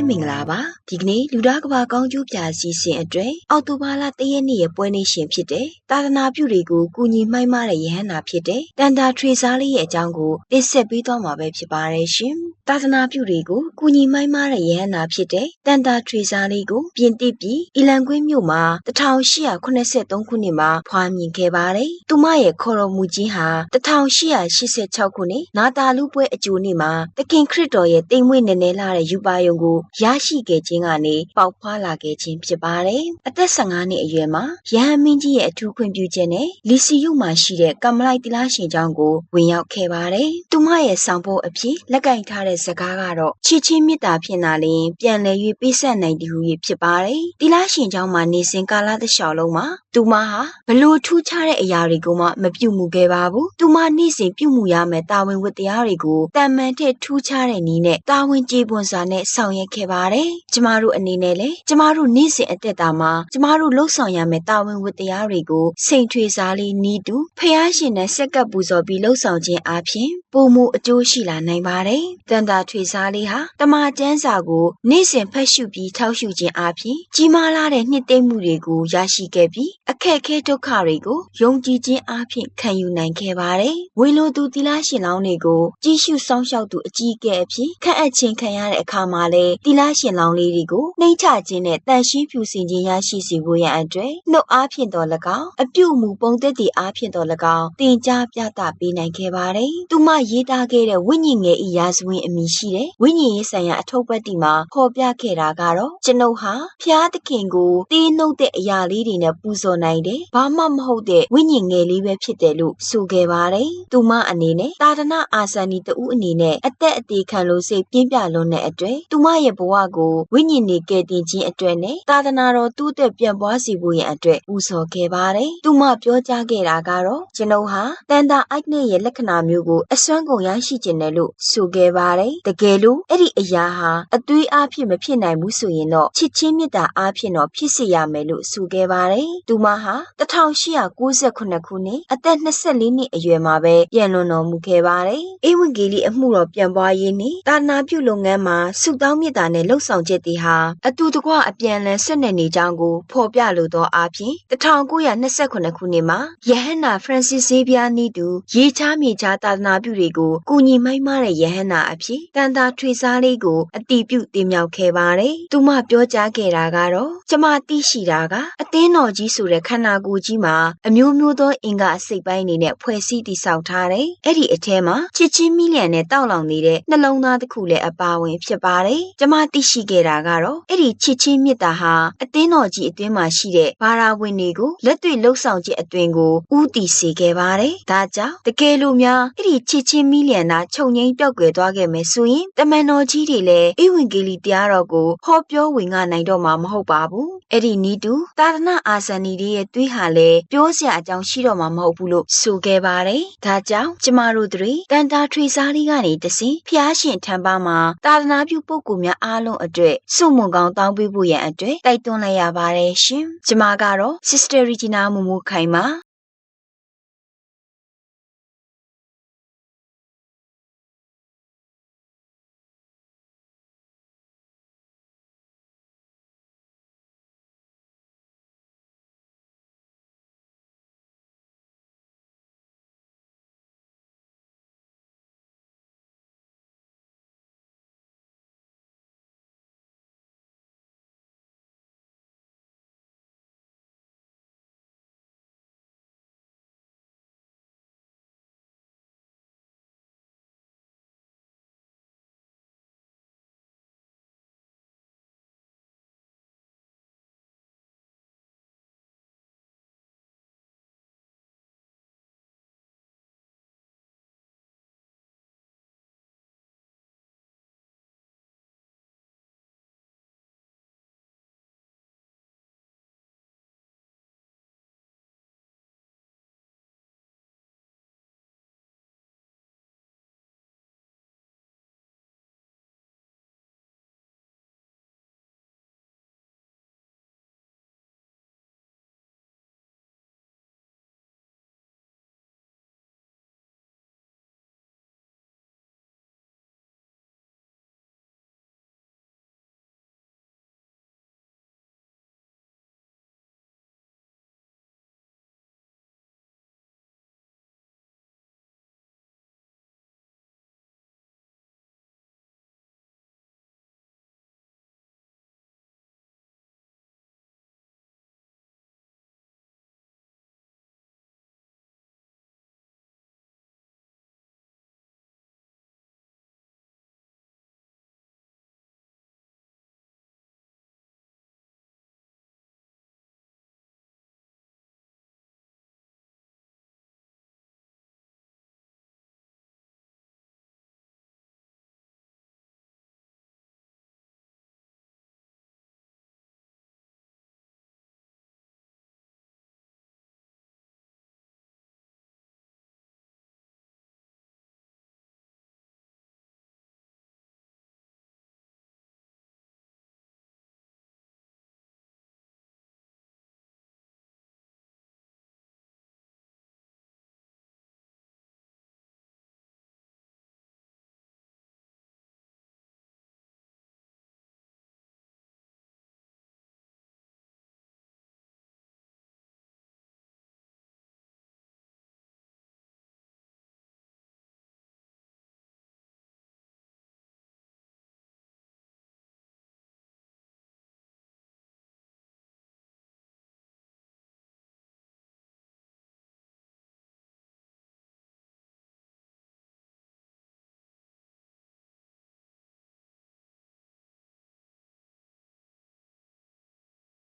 ပဲမင်္ဂလာပါဒီကနေ့လူသားကဘာကောင်းကျိုးပြာစီစဉ်အတွက်အောက်တိုဘာလတရက်နေ့ရဲ့ပွဲနေ့ရှင်ဖြစ်တဲ့တာသနာပြုတွေကိုကူညီမှိုင်းမတဲ့ယဟန္တာဖြစ်တဲ့တန်တာထွေစားလေးရဲ့အကြောင်းကိုတင်ဆက်ပေးသွားမှာပဲဖြစ်ပါတယ်ရှင်တာသနာပြုတွေကိုကူညီမှိုင်းမတဲ့ယဟန္တာဖြစ်တဲ့တန်တာထွေစားလေးကိုပြင်တိပြီးအီလန်ကွင်းမြို့မှာ1883ခုနှစ်မှာဖွားမြင်ခဲ့ပါတယ်သူမရဲ့ခေါ်တော်မူခြင်းဟာ1886ခုနှစ်နာတာလူပွဲအကျိုးနေ့မှာတခင်ခရစ်တော်ရဲ့တိမ်မွေ့နေနေလာတဲ့ယူပါယုံကိုရရှိခဲ့ခြင်းကနေပေါက်ဖွားလာခဲ့ခြင်းဖြစ်ပါတယ်။အသက်15နှစ်အရွယ်မှာရဟန်းမင်းကြီးရဲ့အထူးခွင့်ပြုချက်နဲ့လီစီယုမှာရှိတဲ့ကမ္မလိုက်တိလားရှင်ကျောင်းကိုဝင်ရောက်ခဲ့ပါတယ်။သူမရဲ့ဆောင်ဖို့အဖြစ်လက်ကင်ထားတဲ့စကားကတော့ချစ်ချင်းမေတ္တာဖြင့်သာလျှင်ပြန်လည်၍ပေးဆက်နိုင်သည်ဟု၍ဖြစ်ပါတယ်။တိလားရှင်ကျောင်းမှာနေစဉ်ကာလတစ်လျှောက်လုံးမှာသူမဟာဘလို့ထူးခြားတဲ့အရာတွေကိုမှမပြုမှုခဲ့ပါဘူး။သူမနေ့စဉ်ပြုမှုရမယ့်တာဝန်ဝတ္တရားတွေကိုတန်မှန်တဲ့ထူးခြားတဲ့နည်းနဲ့တာဝန်ကျေပွန်စွာနဲ့ဆောင်ရွက်ခဲ့ပါတယ်။ကျမတို့အနေနဲ့လည်းကျမတို့နေ့စဉ်အသက်တာမှာကျမတို့လှုပ်ဆောင်ရမယ့်တာဝန်ဝတ္တရားတွေကိုစိန်ထွေစားလေးနီးတူဖះရှင်နဲ့စက္ကပ်ပူဇော်ပြီးလှုပ်ဆောင်ခြင်းအပြင်ပုံမှုအကျိုးရှိလာနိုင်ပါတယ်။တန်တာထွေစားလေးဟာတမန်ကျမ်းစာကိုနေ့စဉ်ဖတ်ရှုပြီးထောက်ရှုခြင်းအပြင်ကြီးမားလာတဲ့နှစ်သိမ့်မှုတွေကိုရရှိခဲ့ပြီးအခက်အခဲဒုက္ခတွေကိုယုံကြည်ခြင်းအပြင်ခံယူနိုင်ခဲ့ပါတယ်။ဝေလိုသူသီလရှင်လောင်းတွေကိုကြီးစုစောင့်ရှောက်သူအကြီးအကဲအဖြစ်ခန့်အပ်ခြင်းခံရတဲ့အခါမှာလည်းသီလရှင်လောင်းလေးတွေကိုနှိမ့်ချခြင်းနဲ့တန်ရှင်းဖြူစင်ခြင်းရရှိစေဖို့ရန်အတွက်နှုတ်အားဖြင့်တော်၎င်းအပြုမူပုံသက်တည်အားဖြင့်တော်၎င်းတင် जा ပြသပေးနိုင်ခဲ့ပါတယ်။သူမရေးသားခဲ့တဲ့ဝိညာဉ်ငယ်ဤရာဇဝင်အမည်ရှိတဲ့ဝိညာဉ်ရေးဆိုင်ရာအထုပ်ပတ်တိမှာဖော်ပြခဲ့တာကတော့ကျွန်ုပ်ဟာဖျားသခင်ကိုတေးနှုတ်တဲ့အရာလေးတွေနဲ့ပူဇော်နိုင်တယ်။ဘာမှမဟုတ်တဲ့ဝိညာဉ်ငယ်လေးပဲဖြစ်တယ်လို့ဆိုခဲ့ပါတယ်။သူမအနေနဲ့တာဒနာအာဆန်နီတူအနေနဲ့အသက်အသေးခံလို့စိတ်ပြင်းပြလွန်းတဲ့အတွက်သူမရဲ့ဘဝကိုဝိညာဉ်တွေကယ်တင်ခြင်းအတွက်နဲ့သာသနာတော်သူ့အတွက်ပြန်ပွားစီဖို့ရန်အတွက်ပူဇော်ခဲ့ပါတယ်။သူမပြောကြားခဲ့တာကတော့ကျွန်ုပ်ဟာတန်တာအိုက်နဲ့ရဲ့လက္ခဏာမျိုးကိုအစွမ်းကုန်ရရှိခြင်းနဲ့လို့ဆိုခဲ့ပါတယ်။တကယ်လို့အဲ့ဒီအရာဟာအသွေးအားဖြင့်မဖြစ်နိုင်ဘူးဆိုရင်တော့ချစ်ချင်းမေတ္တာအားဖြင့်တော့ဖြစ်စေရမယ်လို့ဆိုခဲ့ပါတယ်။သူမဟာ1898ခုနှစ်အသက်24နှစ်အရွယ်မှာပဲပြန်လွန်တော်မူခဲ့ပါတယ်။ဧဝံဂေလိအမှုတော်ပြန်ပွားရေးနှင့်တာနာပြုလုပ်ငန်းမှာစုတောင်းမြတ်တာနဲ့လှုပ်ဆောင်ချက်တွေဟာအတူတကွအပြန်အလှန်ဆက်နွယ်နေကြောင်းကိုဖော်ပြလိုသောအားဖြင့်1928ခုနှစ်မှာယဟန္နာဖရန်စစ်ဇေးဗျာနီတူရေချားမြေချားတာနာပြုတွေကိုကူညီမိုင်းမတဲ့ယဟန္နာအဖြစ်တန်တာထွေစားလေးကိုအတီးပြုတင်မြောက်ခဲ့ပါတယ်။သူမပြောကြားခဲ့တာကတော့ကျမသိရှိတာကအသင်းတော်ကြီးဆိုတဲ့ခန္ဓာကိုယ်ကြီးမှာအမျိုးမျိုးသောအင်္ဂါအစိတ်ပိုင်းတွေနဲ့ဖွဲ့စည်းတည်ဆောက်ထားတယ်။အဲ့ဒီအထဲမှာချစ်ချင်းမိလျံနဲ့တောက်လောင်နေတဲ့နှလုံးသားတစ်ခုလည်းအပါဝင်ဖြစ်ပါတယ်။ကျမသိရှိခဲ့တာကတော့အဲ့ဒီချစ်ချင်းမြတ်တာဟာအသင်းတော်ကြီးအတွင်းမှာရှိတဲ့ဘာသာဝင်တွေကိုလက်တွေ့လှုပ်ဆောင်ခြင်းအတွင်ကိုဥတီစေခဲ့ပါတယ်။ဒါကြောင့်တကယ်လို့များအဲ့ဒီချစ်ချင်းမိလျံသာခြုံငိမ့်ပြောက်ွယ်သွားခဲ့မယ်ဆိုရင်တမန်တော်ကြီးတွေလည်းဧဝံဂေလိတရားတော်ကိုဟောပြောဝင်ငါနိုင်တော့မှာမဟုတ်ပါဘူး။အဲ့ဒီနီးတူသာသနာအာဇန်နီတွေရဲ့သွေးဟာလည်းပြောစရာအကြောင်းရှိတော့မှာမဟုတ်ဘူးလို့ဆိုခဲ့ပါတယ်။ဒါကြောင့်ကျမတို့တွေတန်တာထွေစားလေးကနေတဆင်ဖျားရှင်ထံပါမှာသာသနာပြုပုဂ္ဂိုလ်များအားလုံးအတွက်စုမုံကောင်းတောင်းပေးဖို့ရန်အတွက်တိုက်တွန်းလိုက်ရပါတယ်ရှင်။ကျမကတော့ Sister Regina မူမူခိုင်ပါ